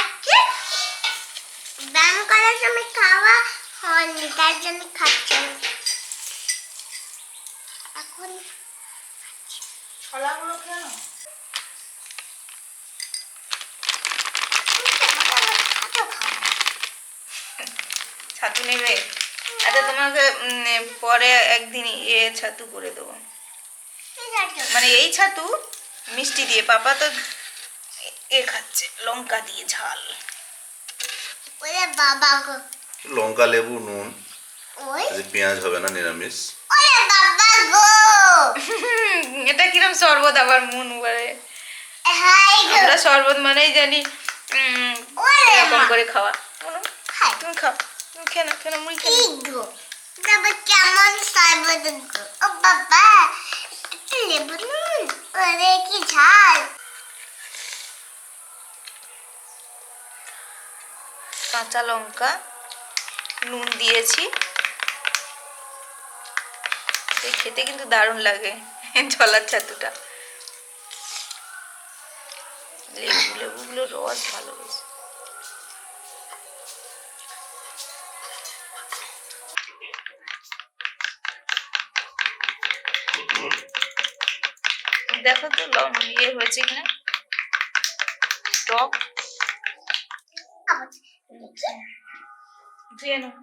খাচ্ছি ব্যায়াম করার সময় খাওয়া হয়নি তার জন্য খাচ্ছি এখন ছলাগুলো কেন ছাতু। নেবে? আচ্ছা তোমাকে পরে একদিন এ ছাতু করে দেবো। মানে এই ছাতু মিষ্টি দিয়ে পাপা তো এ- খাচ্ছে লঙ্কা দিয়ে ঝাল। ওরে বাবা গো। লঙ্কা লেবু নুন ওই। পেঁয়াজ হবে না নিরামিষ? ওরে বাবা গো। এটা কিরম শরবত আবার মন করে হাই গো। আমরা শরবত মানেই জানি এরকম মা। করে খাওয়া। তুমি খাও। তুমি খেয়ে নাও খেয়ে নাও, মুড়ি খেয়ে বাবা কেমন গো ও বাবা লেবু নুন ওরে কি ঝাল। কাঁচা লঙ্কা, নুন দিয়েছি। খেতে কিন্তু দারুণ লাগে ঝলার ছাতুটা। লেবু, লেবুগুলো রস ভালো বেশ দেখো তো ইয়ে হয়েছে কিনা। টক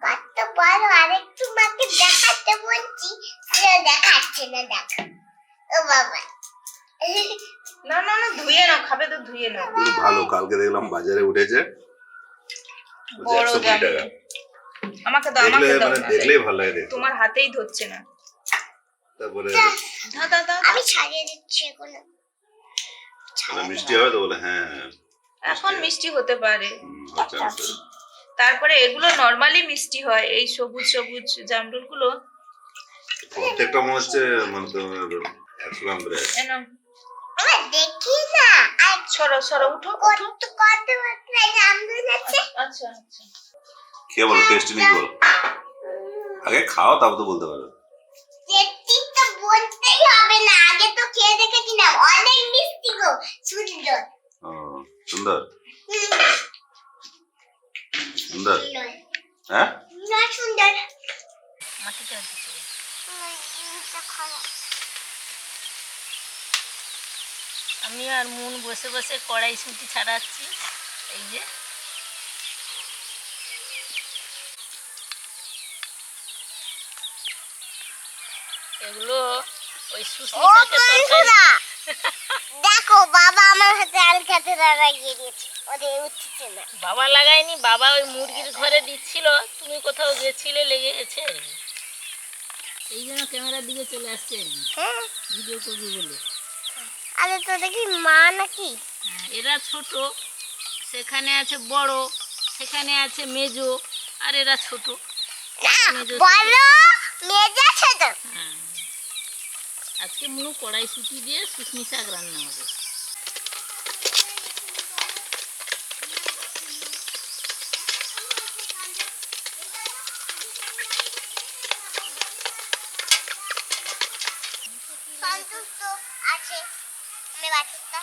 কত বড় আরেকটু মাকে দেখাতে বলছি দেখাচ্ছে না দেখো। ও বাবা। না না না ধুয়ে নাও খাবে তো ধুয়ে নাও। ভালো কালকে দেখলাম বাজারে উঠেছে। বড় টাকা। আমাকে দাও দেখলে আমাকে দাও। মানে দেখলেই ভালো লাগে। তোমার হাতেই ধরছে না। তারপরে দাও দাও দাও আমি ছাড়িয়ে দিচ্ছি মিষ্টি হবে তো বলে হ্যাঁ হ্যাঁ। এখন মিষ্টি হতে পারে। আচ্ছা আচ্ছা। তারপরে এগুলো নর্মালি মিষ্টি হয় এই সবুজ সবুজ জামরুলগুলো প্রত্যেকটা মনে হচ্ছে মানে একশো গ্রাম করে দেখি না। আর সরো সরো উঠো উঠো। কত কত জামরুল আছে? আচ্ছা আচ্ছা। খেয়ে বলো? টেস্টি নেই বলো। আগে খাও তারপর তো বলতে পারো টেস্টি তো বলতেই হবে না। আগে তো খেয়ে দেখেছি না অনেক মিষ্টি গো সুন্দর ও, সুন্দর সুন্দর। হ্যাঁ। আমি আর মন বসে বসে কড়াই সুটি ছাড়াচ্ছি এই যে এগুলো ওই সুস্মিতাকে তরকারি দেখো বাবা আমার হাতে আল খেতে লাগিয়ে দিয়েছে। ওদের উঠছে না। বাবা লাগায়নি বাবা ওই মুরগির ঘরে দিচ্ছিল। তুমি কোথাও গেছিলে লেগে গেছে? আর কি এই জন্য ক্যামেরার দিকে চলে আসছে আর কি। হ্যাঁ। ভিডিও করবি বলে। আরে তো দেখি মা নাকি? হ্যাঁ, এরা ছোট সেখানে আছে বড় সেখানে আছে মেজো আর এরা ছোট। না মেজো তো হ্যাঁ। আজকে মূল কড়াই সুটি দিয়ে শুকনি শাক রান্না হবে সন্তুষ্ট আছে আমি বাছুরটা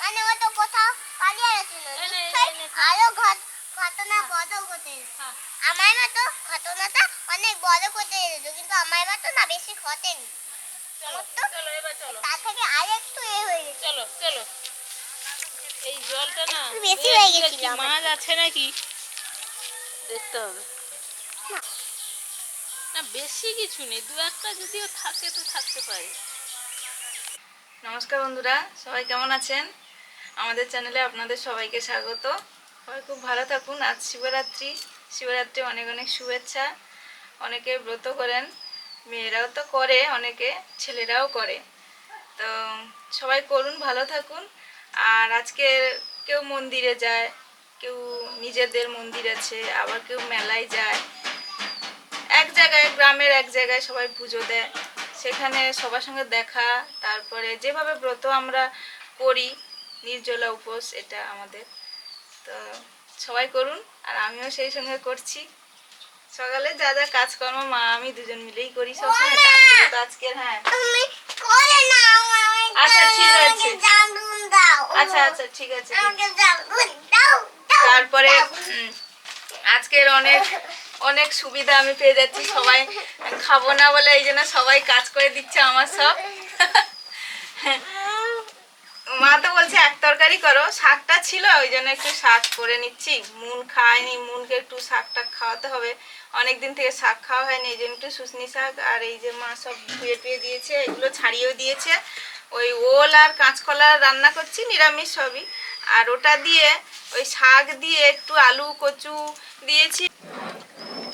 মানে ও তো কোথাও পালিয়ে গেছিল এনে, নিশ্চয়ই এনে খা। আরও ঘট- ঘটনা বড় ঘটে খা। আমার মতো ঘটনাটা অনেক বড় করতে যেত কিন্তু আমার মতো না বেশি ঘটেনি চলো চলো এবার চলো তার থেকে আর একটু এ হয়ে গেছে চলো চলো এই জলটা না একটু বেশি এর হয়ে গেছিল। মাছ আছে নাকি? দেখতে হবে। না। বেশি কিছু নেই। দু একটা যদিও থাকে তো থাকতে পারে। নমস্কার বন্ধুরা সবাই কেমন আছেন? আমাদের চ্যানেলে আপনাদের সবাইকে স্বাগত। সবাই খুব ভালো থাকুন। আজ শিবরাত্রি। শিবরাত্রি অনেক অনেক শুভেচ্ছা। অনেকে ব্রত করেন। মেয়েরাও তো করে অনেকে ছেলেরাও করে। তো সবাই করুন ভালো থাকুন। আর আজকে কেউ মন্দিরে যায় কেউ নিজেদের মন্দির আছে আবার কেউ মেলায় যায়। এক জায়গায় গ্রামের এক জায়গায় সবাই পুজো দেয়। সেখানে সবার সঙ্গে দেখা তারপরে যেভাবে ব্রত আমরা করি নির্জলা উপোস এটা আমাদের। তো সবাই করুন আর আমিও সেই সঙ্গে করছি। সকালে যা যা কাজকর্ম মা আমি দুজন মিলেই করি সবসময় আজকের হ্যাঁ। আচ্ছা, ঠিক আচ্ছা আচ্ছা ঠিক আছে তারপরে আজকের অনেক অনেক সুবিধা আমি পেয়ে যাচ্ছি সবাই। খাব না বলে এই জন্য সবাই কাজ করে দিচ্ছে আমার সব। মা তো বলছে এক তরকারি করো। শাকটা ছিল ওই জন্য একটু শাক করে নিচ্ছি। মুন খায়নি মুনকে একটু শাকটা খাওয়াতে হবে। অনেক দিন থেকে শাক খাওয়া হয়নি এই জন্য একটু শুশনি শাক আর এই যে মা সব ধুয়ে টুয়ে দিয়েছে এগুলো ছাড়িয়েও দিয়েছে। ওই ওল আর কাঁচকলা রান্না করছি নিরামিষ সবই। আর ওটা দিয়ে ওই শাক দিয়ে একটু আলু কচু দিয়েছি।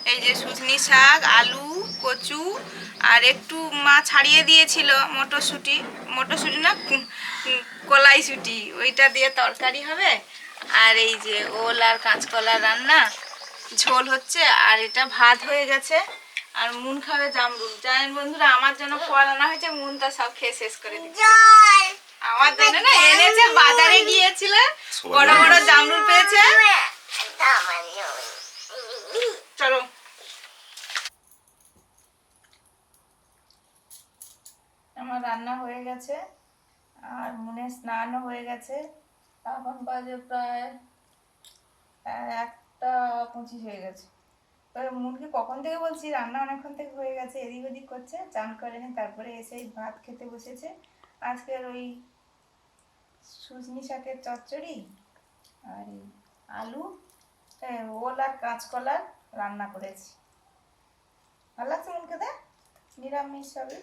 এই যে সুজনি শাক আলু কচু আর একটু মা ছাড়িয়ে দিয়েছিল মটরশুঁটি। মটরশুঁটি না কু- উম, কলাইশুঁটি ওইটা দিয়ে তরকারি হবে। আর এই যে ওল আর কাঁচকলা রান্না ঝোল হচ্ছে আর এটা ভাত হয়ে গেছে। আর মুন খাবে জামরুল। জানেন বন্ধুরা আমার জন্য ফল আনা হয়েছে মুন তা সব খেয়ে শেষ করে দিচ্ছে। আমার জন্য না এনেছে বাজারে গিয়েছিল বড় বড় জামরুল পেয়েছে। চলো। আমার রান্না হয়ে গেছে আর মনে স্নানও হয়ে গেছে। এখন বাজে প্রায় একটা পঁচিশ হয়ে গেছে। তো মুনকে কখন থেকে বলছি? রান্না অনেকক্ষণ থেকে হয়ে গেছে, এদিক ওদিক করছে, চান করেনি তারপরে এসে ভাত খেতে বসেছে। আজকের ওই সুজনি শাকের চচ্চড়ি আর আলু ওল আর কাঁচকলার রান্না করেছি। ভালো লাগছে মনকে দেখ নিরামিষ সবই?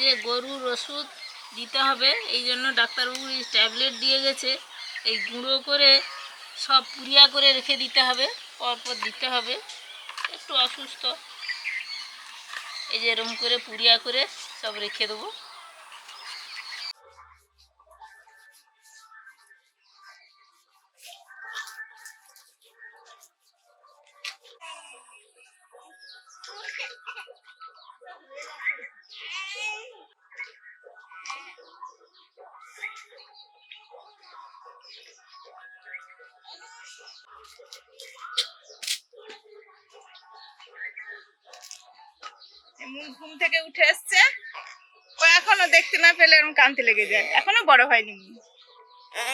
যে গরুর ওষুধ দিতে হবে, এই জন্য ডাক্তারবাবু ট্যাবলেট দিয়ে গেছে। এই গুঁড়ো করে সব পুরিয়া করে রেখে দিতে হবে, পরপর দিতে হবে। একটু অসুস্থ। এই যে এরম করে পুরিয়া করে সব রেখে দেবো। ঘুম থেকে উঠে এসছে। ও এখনও দেখতে না পেলে এরকম কানতে লেগে যায়। এখনও বড় হয়নি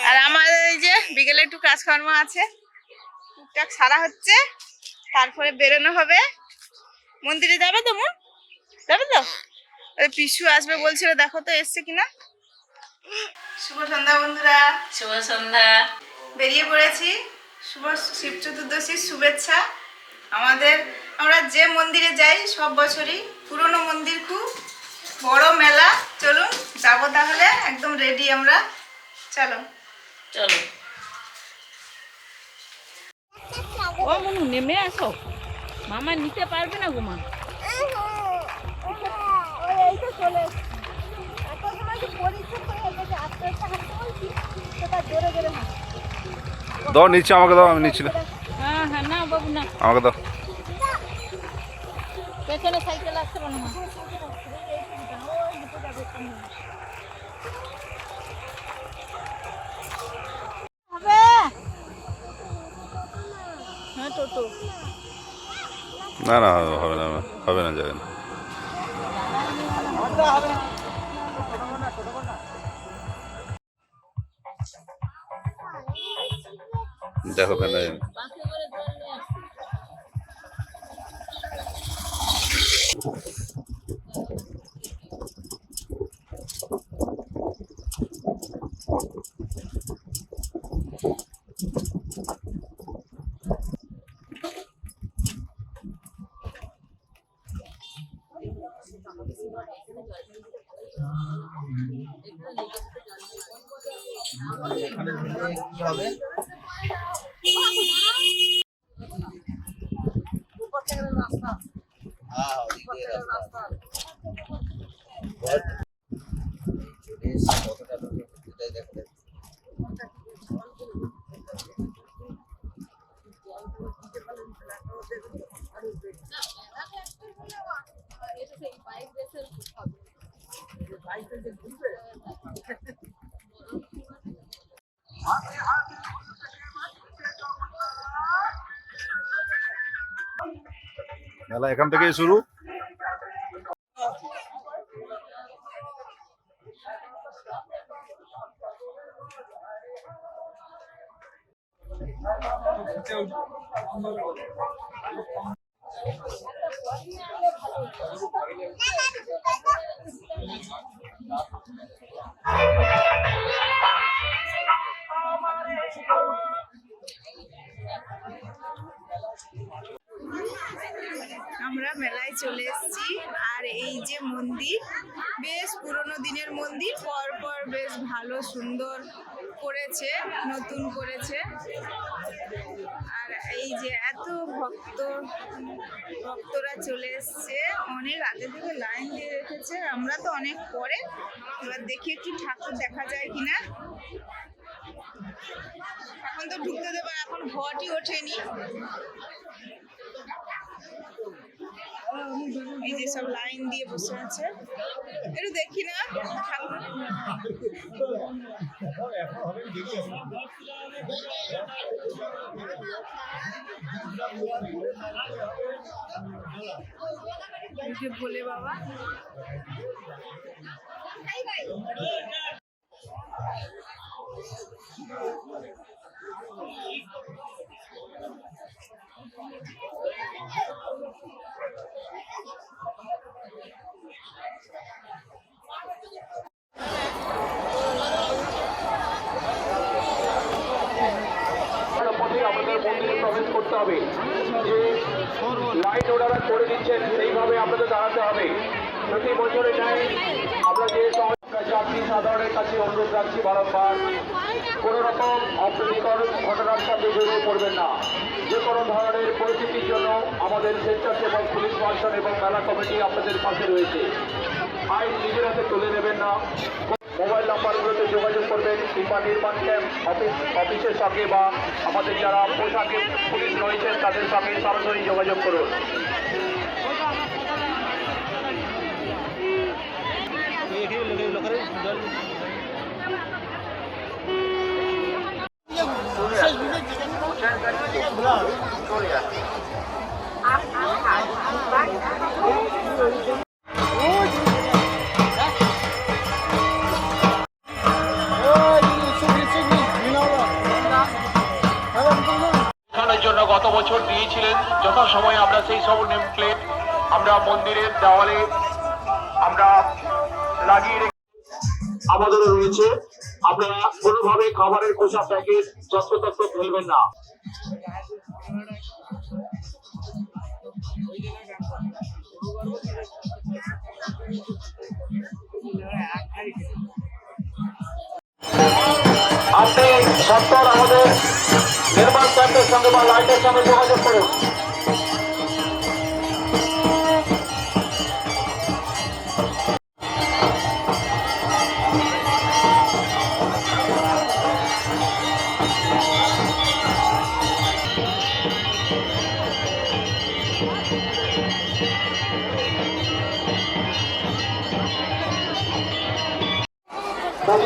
আর আমার এই যে বিকেলে একটু কাজকর্ম আছে। টুকটাক সারা হচ্ছে। তারপরে বেরোনো হবে। মন্দিরে যাবে তো মন? যাবে তো? ওই পিসু আসবে বলছিল দেখো তো এসছে কিনা। শুভ সন্ধ্যা বন্ধুরা। শুভ সন্ধ্যা। বেরিয়ে পড়েছি। শুভ শিব চতুর্দশীর শুভেচ্ছা। আমাদের আমরা যে মন্দিরে যাই সব বছরই পুরনো মন্দির খুব বড় মেলা। চলুন যাব তাহলে একদম রেডি আমরা। চলো। চলো। ও মনু নেমে আসো। মামা নিতে পারবে না গো মা? দাও নিচে আমাকে দাও আমি নিচ্ছি না। হ্যাঁ হ্যাঁ না বাবু না আমাকে দাও। পেছনে সাইকেল আসতে পারো না না না, হবে না হবে না, যাবে না। দেখো কেন মেলা এখান থেকেই শুরু। মেলায় চলে এসেছি। আর এই যে মন্দির, বেশ পুরনো দিনের মন্দির পর পর বেশ ভালো সুন্দর করেছে, নতুন করেছে। আর এই যে এত ভক্ত, ভক্তরা চলে এসছে, অনেক আগে থেকে লাইন দিয়ে রেখেছে, আমরা তো অনেক পরে। এবার দেখি একটু ঠাকুর দেখা যায় কিনা। এখন তো ঢুকতে দেবে, এখন ঘটই ওঠেনি। এই যে সব লাইন দিয়ে বসে আছে। একটু দেখি না ভোলে বাবা পথে আমাদের মন্দিরে প্রবেশ করতে হবে যে লাইন ওনারা করে দিচ্ছেন, সেইভাবে আপনাদের দাঁড়াতে হবে। প্রতি বছরে নেয় আমরা যে যাত্রী সাধারণের কাছে অনুরোধ রাখছি বারংবার, কোনো রকম অপ্রীতিকর ঘটনার সাথে জড়িয়ে পড়বেন না। যে কোনো ধরনের পরিস্থিতির জন্য আমাদের স্বেচ্ছাসেবক, পুলিশ প্রশাসন এবং মেলা কমিটি আপনাদের পাশে রয়েছে। আইন নিজের হাতে তুলে নেবেন না। মোবাইল নাম্বারগুলোতে যোগাযোগ করবেন, কিংবা নির্মাণ ক্যাম্প অফিস অফিসের সঙ্গে বা আমাদের যারা পোশাকে পুলিশ রয়েছেন, তাদের সঙ্গে সরাসরি যোগাযোগ করুন। যথাসময়ে আমরা সেই সব নেম প্লেট আমরা মন্দিরের দেওয়ালে আমরা লাগিয়ে রেখে আমাদেরও রয়েছে। আপনারা কোনোভাবে খাবারের খোসা প্যাকেট যত্রতত্র ফেলবেন না। আপনি সত্তর আমাদের নির্মাণ ক্যাম্পের সঙ্গে বা লাইটের সঙ্গে যোগাযোগ করুন।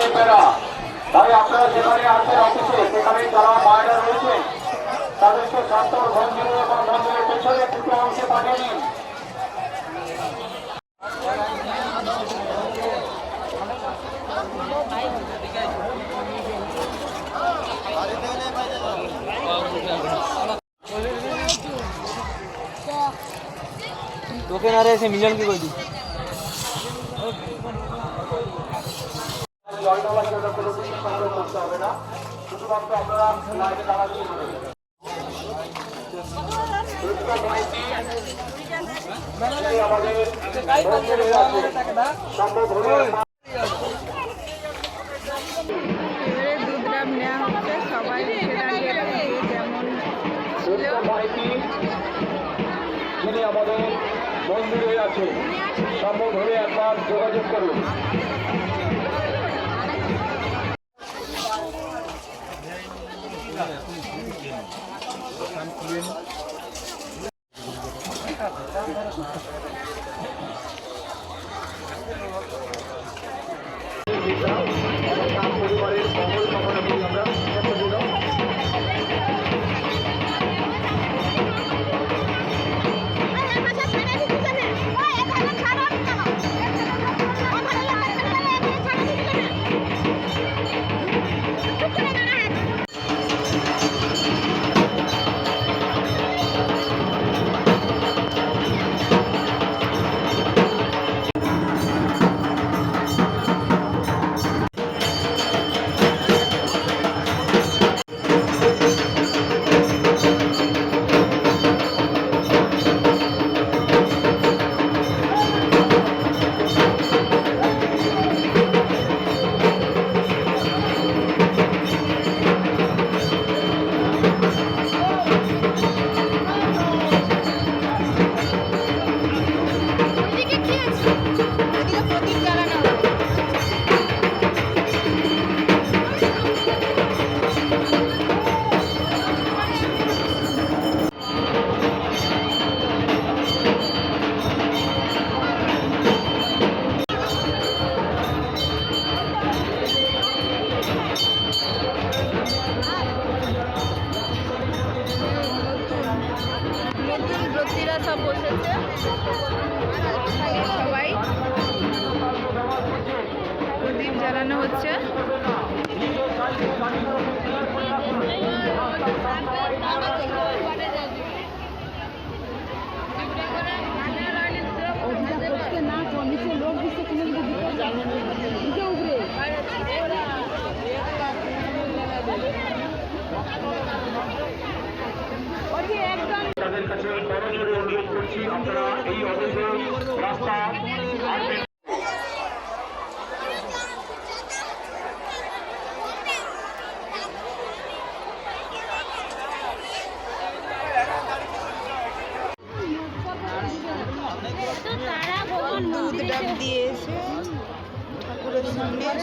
প্রদীপেরা তাই আপনারা যেখানে আছেন অফিসে, সেখানে যারা মায়েরা রয়েছেন তাদেরকে প্রান্তর মন্দিরে এবং মন্দিরের পেছনে দুটো অংশে পাঠিয়ে দিন। তোকে না রে, সে মিলনকে কই দি জল করতে হবে না শুধুমাত্র আপনারা লাইনে দাঁড়াতেই হবে এবারে দুধ যিনি আমাদের মন্দিরে আছে সম্ভব হলে একবার যোগাযোগ করুন Thank you.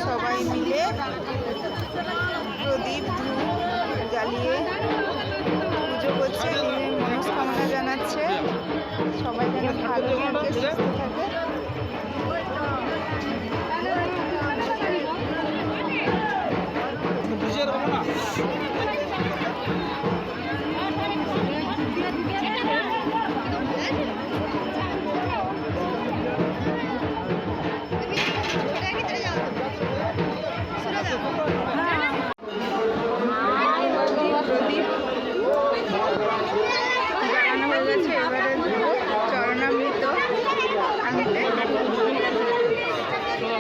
সবাই মিলে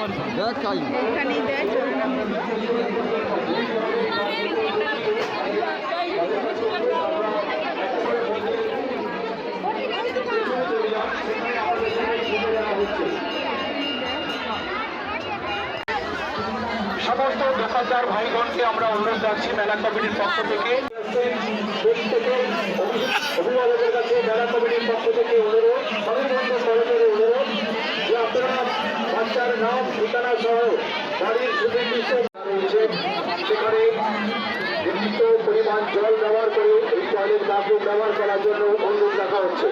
এখানেই দেয় সমস্ত দোকানদার ভাইগণকে আমরা অনুরোধ রাখছি মেলা কমিটির পক্ষ থেকে। প্রত্যেকে অভিভাবকের কাছে মেলা কমিটির পক্ষ থেকে অনুরোধ। আপনারা বাচ্চার নাম, ঠিকানা সহ বাড়ির সুনির্দিষ্ট রয়েছে। সেখানে নির্দিষ্ট পরিমাণ জল ব্যবহার করে এই টয়লেট বাথরুম ব্যবহার করার জন্য অনুরোধ রাখা হচ্ছে।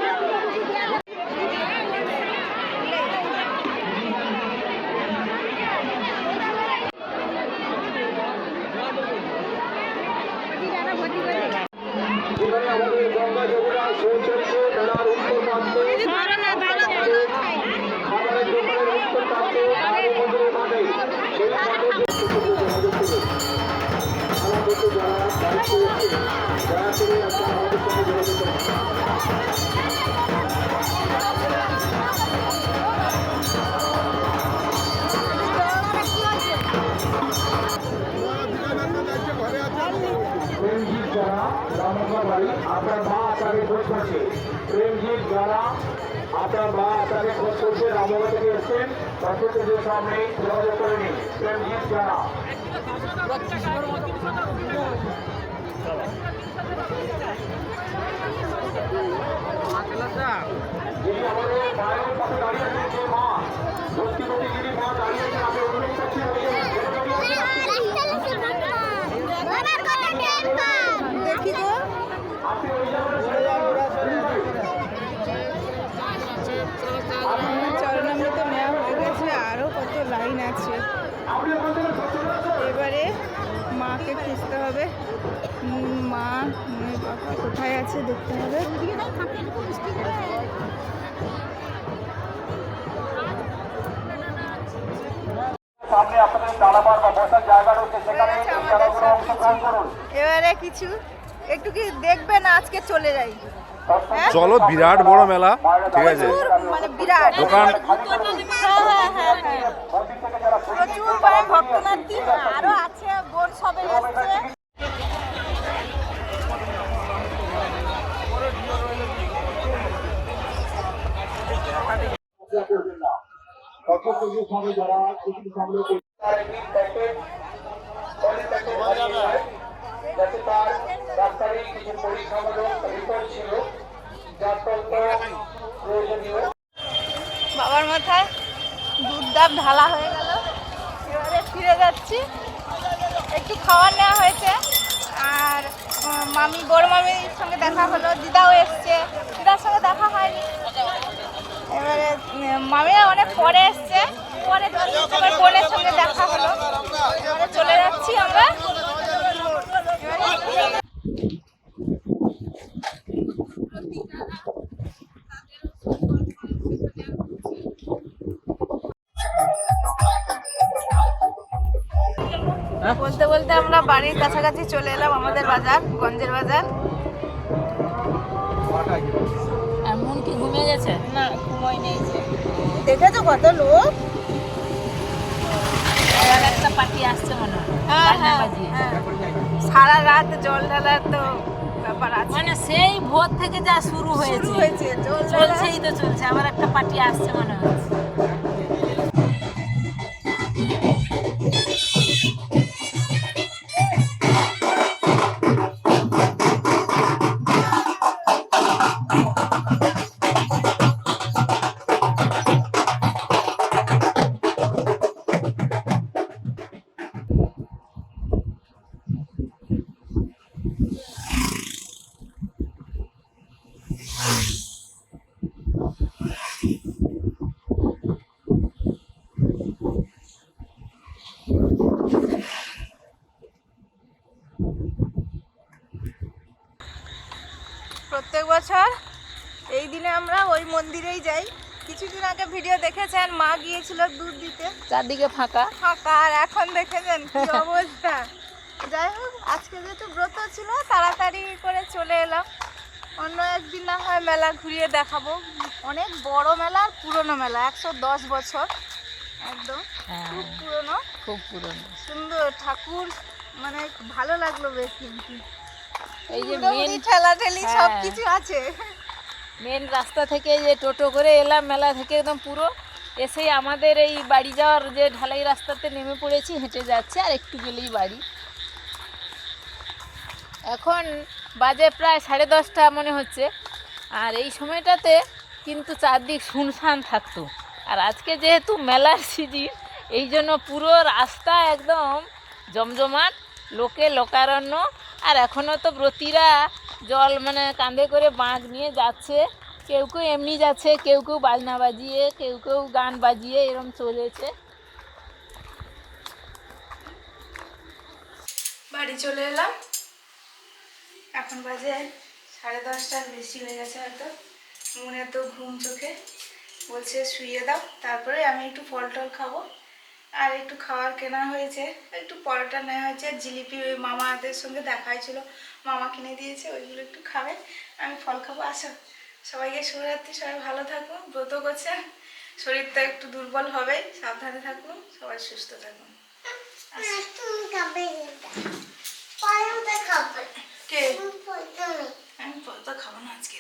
আপনার মা আপনাকে খোঁজ করছে রামগড় থেকে এসছেন প্রত্যেকের সামনে যোগাযোগ করে নিন প্রেমজিৎ যারা যিনি আমাদের মায়ের পাশে দাঁড়িয়ে আছেন যে মা দাঁড়িয়ে আপনি ওই জায়গায় লাইন আছে। এবারে মাকে খুঁজতে হবে। মা বাবা কোথায় আছে দেখতে হবে। সামনে আপনাদের দাঁড়াবার বা বসার জায়গা রয়েছে সেখানে এই জায়গাগুলো অংশগ্রহণ করুন। এবারে কিছু একটু কি দেখবেন আজকে চলে যাই। চলো বিরাট বড় মেলা। ঠিক আছে। মানে বিরাট। দোকান হ্যাঁ হ্যাঁ হ্যাঁ হ্যাঁ। প্রচুর ভক্তনাথী আছে সবে বাবার মাথায় দুধ ডাব ঢালা হয়ে গেল। এবারে ফিরে যাচ্ছি। একটু খাবার নেওয়া হয়েছে। আর মামি, বড় মামির সঙ্গে দেখা হলো। দিদাও এসছে। কাছাকাছি চলে এলাম আমাদের বাজার গঞ্জের বাজার। এমন কি ঘুমিয়ে গেছে? না ঘুমোই নেই যে। দেখেছ কত লোক? একটা পার্টি আসছে মনে হয় হ্যাঁ হ্যাঁ। হ্যাঁ। সারা রাত জল ঢালার তো ব্যাপার আছে। মানে সেই ভোর থেকে যা শুরু হয়েছে। চলছেই তো চলছে আবার একটা পার্টি আসছে মনে হচ্ছে গিয়েছিল দুধ দিতে। চারদিকে ফাঁকা। ফাঁকা আর এখন দেখেছেন কি অবস্থা। যাই হোক আজকে যেহেতু ব্রত ছিল তাড়াতাড়ি করে চলে এলাম। অন্য একদিন না হয় মেলা ঘুরিয়ে দেখাবো। অনেক বড় মেলা আর পুরনো মেলা একশো দশ বছর। একদম হ্যাঁ। খুব পুরনো। খুব পুরনো। সুন্দর ঠাকুর মানে ভালো লাগল বেশ কিন্তু। এই যে মেন ঠেলাঠেলি হ্যাঁ। সব কিছু আছে। মেন রাস্তা থেকে যে টোটো করে এলাম মেলা থেকে একদম পুরো। এসেই আমাদের এই বাড়ি যাওয়ার যে ঢালাই রাস্তাতে নেমে পড়েছি, হেঁটে যাচ্ছে আর একটু গেলেই বাড়ি। এখন বাজে প্রায় সাড়ে দশটা মনে হচ্ছে। আর এই সময়টাতে কিন্তু চারদিক শুনশান থাকতো। আর আজকে যেহেতু মেলার সিজন, এই জন্য পুরো রাস্তা একদম জমজমাট, লোকে লোকারণ্য। আর এখনও তো ব্রতীরা জল মানে কাঁধে করে বাঁক নিয়ে যাচ্ছে। কেউ কেউ এমনি যাচ্ছে, কেউ কেউ বাজনা বাজিয়ে, কেউ কেউ গান বাজিয়ে এরম চলেছে। বাড়ি চলে এলাম। এখন বাজে সাড়ে দশটার বেশি হয়ে গেছে হয়তো। মনে তো ঘুম চোখে। বলছে শুয়ে দাও, তারপরে আমি একটু ফল টল খাব। আর একটু খাওয়ার কেনা হয়েছে, একটু পরোটা নেওয়া হয়েছে। আর জিলিপি ওই মামাদের সঙ্গে দেখা হয়েছিল মামা কিনে দিয়েছে, ওইগুলো একটু খাবে, আমি ফল খাব, আসো। সবাইকে শুভরাত্রি সবাই ভালো থাকুন ব্রত করছে শরীরটা একটু দুর্বল হবে সাবধানে থাকুন সবাই সুস্থ থাকুন। কে? আমি খাব না আজকে।